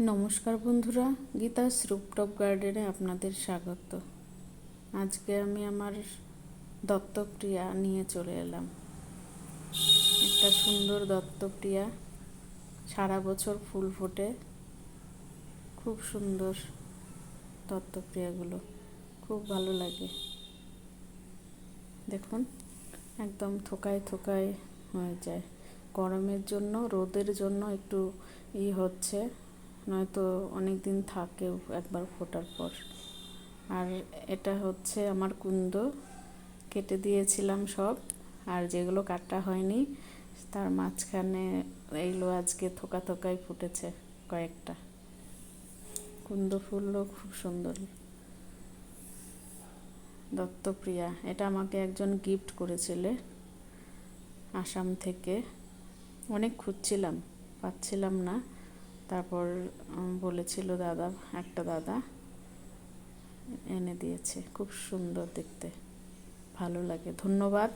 নমস্কার বন্ধুরা, গীতা রুপটপ গার্ডেনে আপনাদের স্বাগত। আজকে আমি আমার দত্তপ্রিয়া নিয়ে চলে এলাম। একটা সুন্দর দত্তপ্রিয়া, সারা বছর ফুল ফোটে। খুব সুন্দর দত্তপ্রিয়াগুলো, খুব ভালো লাগে। দেখুন, একদম থোকায় থোকায় হয়ে যায়। গরমের জন্য, রোদের জন্য একটু ই হচ্ছে। নয়তো অনেক দিন থাকেও একবার ফোটার পর। আর এটা হচ্ছে আমার কুন্দ। কেটে দিয়েছিলাম সব, আর যেগুলো কাটা হয়নি, তার মাঝখানে এইগুলো আজকে থোকা থোকায় ফুটেছে কয়েকটা। কুন্দ ফুলও খুব সুন্দর। দত্তপ্রিয়া, এটা আমাকে একজন গিফট করেছিলে আসাম থেকে। অনেক খুঁজছিলাম, পাচ্ছিলাম না। তারপর বলেছিল দাদা একটা দাদা এনে দিয়েছে। খুব সুন্দর দেখতে। ভালো লাগে। ধন্যবাদ।